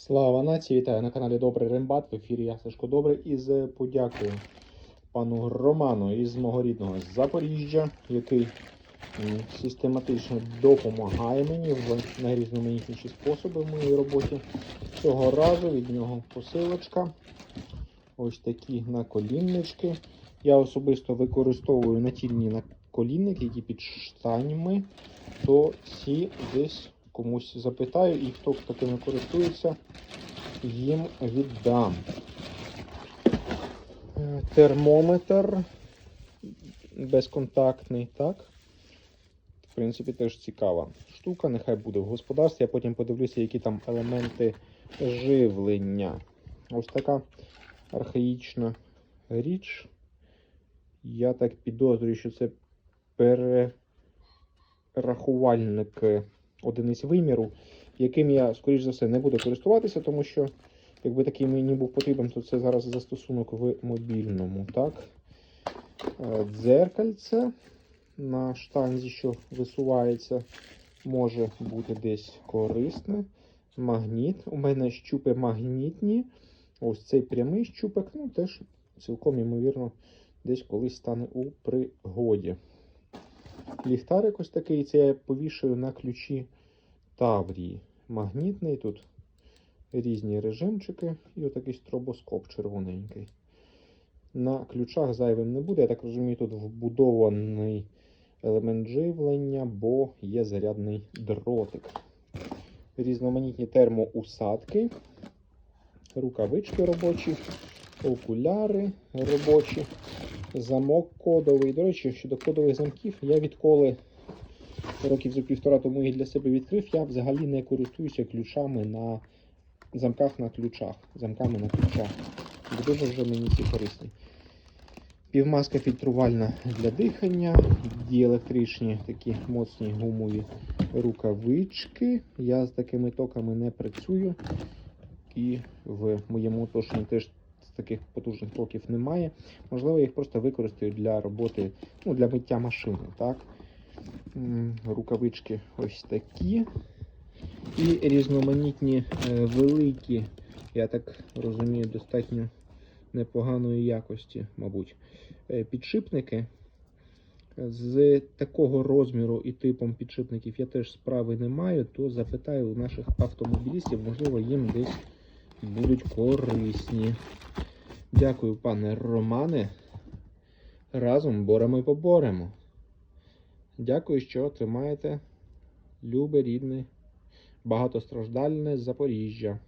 Слава нації! Вітаю на каналі Добрий Рембат. В ефірі я Сашко Добрий із подякою пану Роману із мого рідного Запоріжжя, який систематично допомагає мені в найрізноманітніші способи в моїй роботі. Цього разу від нього посилочка. Ось такі наколіннички. Я особисто використовую натільні наколінники, які під штанями, то ці десь комусь запитаю, і хто такими користується, їм віддам. Е, Термометр безконтактний, так? В принципі, теж цікава штука. Нехай буде в господарстві. Я потім подивлюся, які там елементи живлення. Ось така архаїчна річ. Я так підозрюю, що це перерахувальник одиниць виміру, яким я, скоріш за все, не буду користуватися, тому що якби такий мені був потрібен, то це зараз застосунок в мобільному. так? Е, Дзеркальце на штанзі, що висувається, може бути десь корисне. Магніт. У мене щупи магнітні. Ось цей прямий щупик, ну теж цілком ймовірно, десь колись стане у пригоді. Ліхтарик ось такий, це я повішаю на ключі Таврії. Магнітний тут різні режимчики і отакий стробоскоп червоненький. На ключах зайвим не буде. Я так розумію, тут вбудований елемент живлення, бо є зарядний дротик. Різноманітні термоусадки, рукавички робочі, окуляри робочі, замок кодовий. До речі, щодо кодових замків, я відколи років за півтора тому їх для себе відкрив, я взагалі не користуюся ключами на замках на ключах. Замками на ключах. Дуже вже мені ці корисні. Півмаска фільтрувальна для дихання, діелектричні такі моцні гумові рукавички. Я з такими токами не працюю. І в моєму оточенні теж таких потужних токів немає. Можливо, їх просто використаю для роботи, ну, для миття машини. Так? Рукавички ось такі. І різноманітні е, великі, я так розумію, достатньо непоганої якості, мабуть, е, підшипники. З такого розміру і типом підшипників я теж справи не маю, то запитаю у наших автомобілістів, можливо, їм десь будуть корисні. Дякую, пане Романе. Разом боремо і поборемо. Дякую, що тримаєте любе, рідне, багатостраждальне Запоріжжя.